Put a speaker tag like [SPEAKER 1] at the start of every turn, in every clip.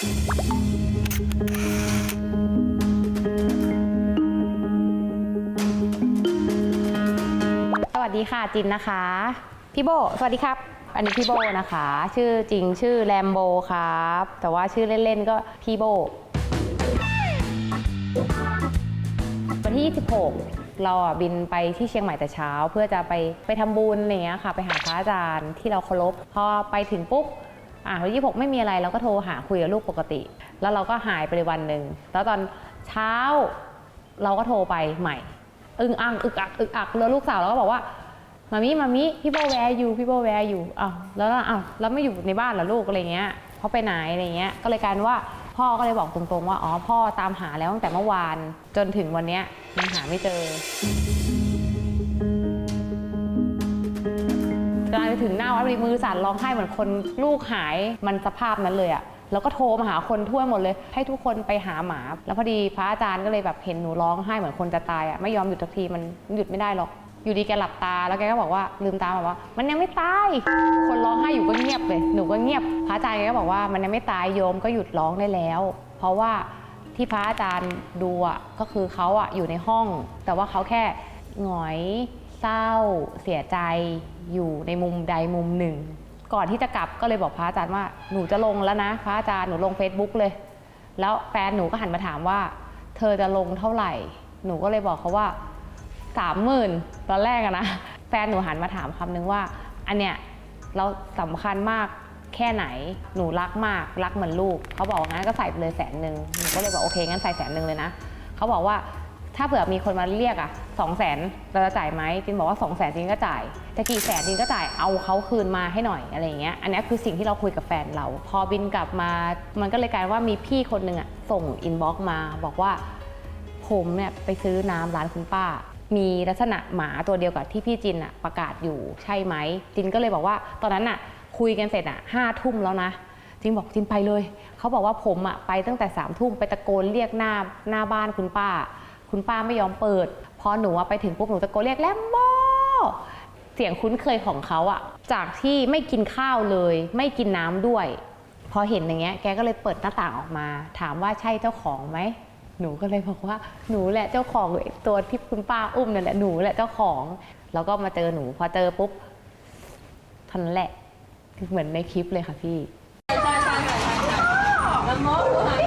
[SPEAKER 1] สวัสดีค่ะจินนะคะ พี่โบ สวัสดีครับ อันนี้พี่โบนะคะ ชื่อจริงชื่อแรมโบครับ แต่ว่าชื่อเล่นๆก็พี่โบวันที่ 26 เราอะบินไปที่เชียงใหม่แต่เช้า เพื่อจะไปไปทำบุญอะไรเงี้ยค่ะ ไปหาพระอาจารย์ที่เราเคารพพอไปถึงปุ๊บ อะวันที่26ไม่มีอะไรเราก็โทรหาคุยกับลูกปกติ แล้วเราก็หายไปเลยวันหนึ่งแล้วตอนเช้าเราก็โทรไปใหม่ อึ้งอังอึกอักอึกอักแล้วลูกสาวเราก็บอกว่ามามิมามิพี่โบแวร์อยู่พี่โบแวร์อยู่อ้าวแล้วอ้าวแล้วไม่อยู่ในบ้านเหรอลูกอะไรเงี้ยเขาไปไหนอะไรเงี้ยก็เลยกายเป็นว่าพ่อก็เลยบอกตรงๆว่าอ๋อพ่อตามหาแล้วตั้งแต่เมื่อวานจนถึงวันเนี้ยยังหาไม่เจอ ถึงหน้าวัดมือสั่นร้องไห้เหมือนคนลูกหายมันสภาพนั้นเลยอะแล้วก็โทรมาหาคนทั่วหมดเลย ให้ทุกคนไปหาหมา แล้วพอดีพระอาจารย์ก็เลยแบบเห็นหนูร้องไห้เหมือนคนจะตายอะไม่ยอมหยุดสักทีมันหยุดไม่ได้หรอกอยู่ดีแกหลับตาแล้วแกก็บอกว่าลืมตาบอกว่า มันยังไม่ตาย คนร้องไห้อยู่ก็เงียบเลยหนูก็เงียบ พระอาจารย์แกก็บอกว่ามันยังไม่ตายโยมก็หยุดร้องได้แล้ว เพราะว่าที่พระอาจารย์ดูอะก็คือเขาอะอยู่ในห้อง แต่ว่าเขาแค่หงอย เศร้า เสียใจอยู่ในมุมใดมุมหนึ่ง ก่อนที่จะกลับก็เลยบอกพระอาจารย์ว่าหนูจะลงแล้วนะ พระอาจารย์หนูลง Facebook เลย แล้วแฟนหนูก็หันมาถามว่า เธอจะลงเท่าไหร่ หนูก็เลยบอกเขาว่าสามหมื่นตอนแรกอะนะ แฟนหนูหันมาถามคำนึงว่า อันเนี้ยเราสำคัญมากแค่ไหนหนูรักมากรักเหมือนลูกเขาบอกงั้นก็ใส่ไปเลยแสนหนึ่งหนูก็เลยบอกโอเคงั้นใส่แสนหนึ่งเลยนะเขาบอกว่า ถ้าเผื่อมีคนมาเรียกอะสองแสนเราจะจ่ายไหมจินบอกว่าสองแสนจินก็จ่ายแต่กี่แสนจินก็จ่ายเอาเขาคืนมาให้หน่อยอะไรอย่างเงี้ยอันนี้คือสิ่งที่เราคุยกับแฟนเรา พอบินกลับมา มันก็เลยกลายว่ามีพี่คนหนึ่งอะส่งอินบ็อกซ์มาบอกว่า ผมเนี่ยไปซื้อน้ำร้านคุณป้า มีลักษณะหมาตัวเดียวกับที่พี่จินอะประกาศอยู่ใช่ไหมจินก็เลยบอกว่า ตอนนั้นอะคุยกันเสร็จอะห้าทุ่มแล้วนะจินบอกจินไปเลย เขาบอกว่าผมอะไปตั้งแต่สามทุ่มไปตะโกนเรียกหน้าหน้าบ้านคุณป้า คุณป้าไม่ยอมเปิด พอหนูอะไปถึงปุ๊บหนูตะโกนเรียกแลมโบเสียงคุ้นเคยของเขาอะจากที่ไม่กินข้าวเลย ไม่กินน้ำด้วย พอเห็นอย่างเงี้ยแกก็เลยเปิดหน้าต่างออกมา ถามว่าใช่เจ้าของไหมหนูก็เลยบอกว่าหนูแหละเจ้าของไอ้ตัวที่คุณป้าอุ้มนั่นแหละหนูแหละเจ้าของ แล้วก็มาเจอหนูพอเจอปุ๊บเท่านั้นแหละเหมือนในคลิปเลยค่ะพี่
[SPEAKER 2] ใ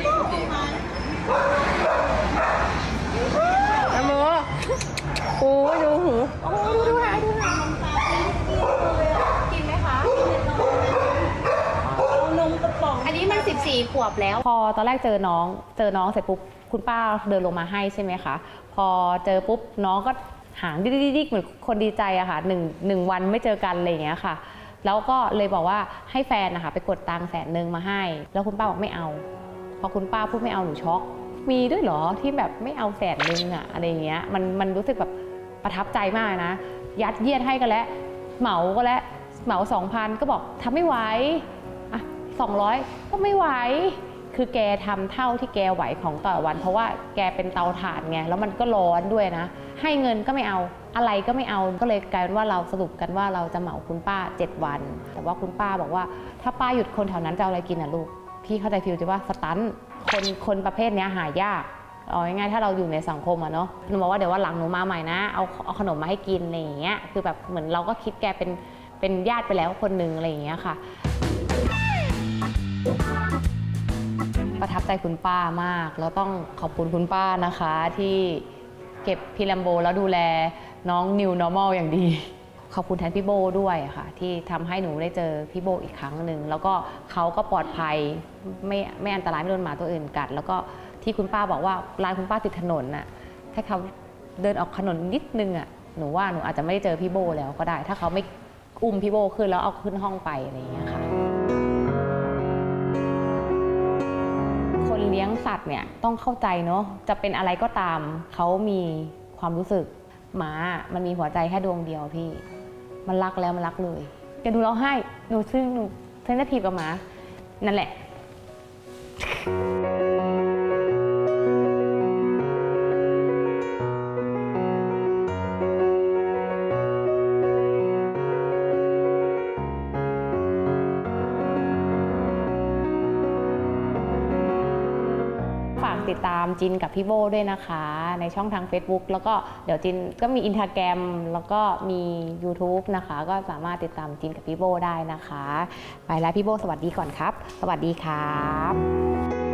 [SPEAKER 2] เคโอเคโอเค
[SPEAKER 1] นะโมโอ้ยดูหู
[SPEAKER 3] เอานมกระป๋อง
[SPEAKER 1] อันนี้มัน 14 ขวบแล้ว พอตอนแรกเจอน้อง เจอน้องเสร็จปุ๊บคุณป้าเดินลงมาให้ใช่ไหมคะ พอเจอปุ๊บน้องก็หางดิ๊กๆๆเหมือนคนดีใจอะค่ะหนึ่งหนึ่งวันไม่เจอกันอะไรอย่างเงี้ยค่ะ แล้วก็เลยบอกว่าให้แฟนนะคะไปกดตังค์แสนหนึ่งมาให้ แล้วคุณป้าบอกไม่เอา พอคุณป้าพูดไม่เอาหนูช็อก มีด้วยเหรอที่แบบไม่เอาแสนนึงอะอะไรเงี้ยมันมันรู้สึกแบบประทับใจมากนะ ยัดเยียดให้กันแล้ว เหมาก็แล้วเหมาสองพันก็บอกทำไม่ไหวอะสองร้อยก็ไม่ไหวคือแกทำเท่าที่แกไหวของต่อวัน เพราะว่าแกเป็นเตาถ่านไงแล้วมันก็ร้อนด้วยนะ ให้เงินก็ไม่เอาอะไรก็ไม่เอาก็เลยกลายเป็นว่าเราสรุปกันว่าเราจะเหมาคุณป้า 7 วัน แต่ว่าคุณป้าบอกว่า ถ้าป้าหยุดคนแถวนั้นจะเอาอะไรกินอะลูก พี่เข้าใจฟิลจะว่าสตันคนคนประเภทเนี้ยหายากเอาง่ายๆถ้าเราอยู่ในสังคมอะเนาะหนูบอกว่าเดี๋ยววันหลังหนูมาใหม่นะเอาเอาขนมมาให้กินอะไรอย่างเงี้ยคือแบบเหมือนเราก็คิดแกเป็นเป็นญาติไปแล้วคนหนึ่งอะไรอย่างเงี้ยค่ะ ประทับใจคุณป้ามาก แล้วต้องขอบคุณคุณป้านะคะที่เก็บพี่แลมโบแล้วดูแลน้อง New Normal อย่างดี ขอบคุณแทนพี่โบด้วยค่ะ ที่ทำให้หนูได้เจอพี่โบอีกครั้งหนึ่งแล้วก็เขาก็ปลอดภัยไม่ไม่อันตรายไม่โดนหมาตัวอื่นกัด แล้วก็ที่คุณป้าบอกว่าร้านคุณป้าติดถนนน่ะถ้าเขาเดินออกถนนนิดนึงอะหนูว่าหนูอาจจะไม่ได้เจอพี่โบแล้วก็ได้ ถ้าเขาไม่อุ้มพี่โบขึ้นแล้วเอาขึ้นห้องไปอะไรอย่างเงี้ยค่ะคนเลี้ยงสัตว์เนี่ยต้องเข้าใจเนาะจะเป็นอะไรก็ตามเขามีความรู้สึกหมา มันมีหัวใจแค่ดวงเดียวพี่ มันรักแล้วมันรักเลยแกดูร้องไห้หนูซึ่งหนูเซนซิทีฟกับหมา นั่นแหละ ติดตามจินกับพี่โบด้วยนะคะ ในช่องทาง Facebook แล้วก็เดี๋ยวจินก็มีอินทาแกรมแล้วก็มี YouTube นะคะ ก็สามารถติดตามจินกับพี่โบได้นะคะ ไปแล้วพี่โบสวัสดีก่อนครับ สวัสดีครับ